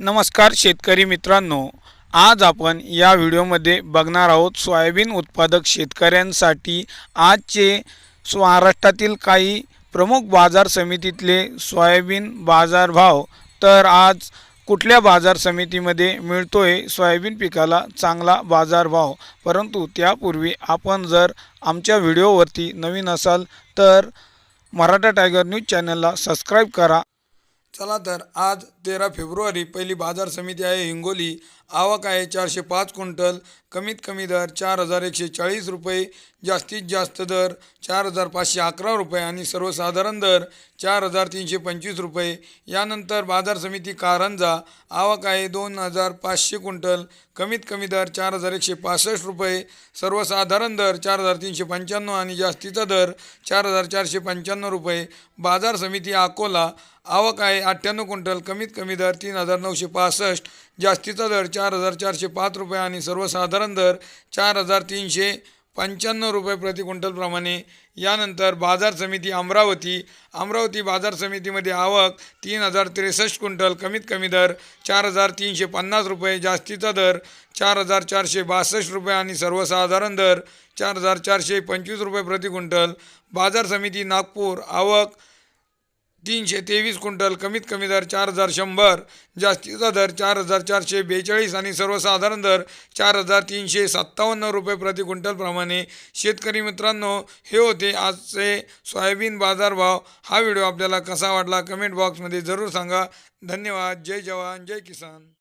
नमस्कार शेतकरी मित्रांनो आज आपण या व्हिडिओमध्ये बघणार आहोत सोयाबीन उत्पादक शेतकऱ्यांसाठी आजचे महाराष्ट्रातील काही प्रमुख बाजार समितीतले सोयाबीन बाजारभाव. तर आज कुठल्या बाजार समितीमध्ये मिळतोय सोयाबीन पिकाला चांगला बाजारभाव? परंतु त्यापूर्वी आपण जर आमच्या व्हिडिओवरती नवीन असाल तर मराठा टायगर न्यूज चॅनलला सबस्क्राईब करा. चला तर आज तेरा फेब्रुवारी पहिली बाजार समिती आहे हिंगोली. आवक आहे चारशे पाच क्विंटल. कमीत कमी दर चार हजार एकशे चाळीस रुपये. जास्तीत जास्त दर चार हजार पाचशे अकरा रुपये आणि सर्वसाधारण दर चार हजार तीनशे पंचवीस रुपये. यानंतर बाजार समिती कारंजा. आवक आहे दोन हजार पाचशे क्विंटल. कमीत कमी दर चार हजार एकशे पासष्ट रुपये. सर्वसाधारण दर चार हजार तीनशे पंच्याण्णव आणि जास्तीचा दर चार हजार चारशे पंच्याण्णव रुपये. बाजार समिती अकोला. आवक आहे अठ्ठ्याण्णव क्विंटल कमीत कमी दर तीन हजार नऊशे पासष्ट जास्तीचा दर चार हजार चारशे पाच रुपये आणि सर्वसाधारण दर चार हजार तीनशे पंच्याण्णव रुपये प्रति क्विंटलप्रमाणे यानंतर बाजार समिती अमरावती अमरावती बाजार समितीमध्ये आवक तीन हजार त्रेसष्ट क्विंटल कमीत कमी दर चार हजार तीनशे पन्नास रुपये जास्तीचा दर चार हजार चारशे बासष्ट रुपये आणि सर्वसाधारण दर चार हजार चारशे पंचवीस रुपये प्रति क्विंटल. बाजार समिती नागपूर आवक तीनशे तेवीस क्विंटल कमीत कमी दर चार हजार शंभर जास्तीचा दर चार हजार चारशे बेचाळीस आणि सर्वसाधारण दर चार हजार तीनशे सत्तावन्न रुपये प्रति क्विंटलप्रमाणे शेतकरी मित्रांनो हे होते आजचे सोयाबीन बाजारभाव. हा व्हिडिओ आपल्याला कसा वाटला कमेंट बॉक्समध्ये जरूर सांगा. धन्यवाद. जय जवान. जय किसान.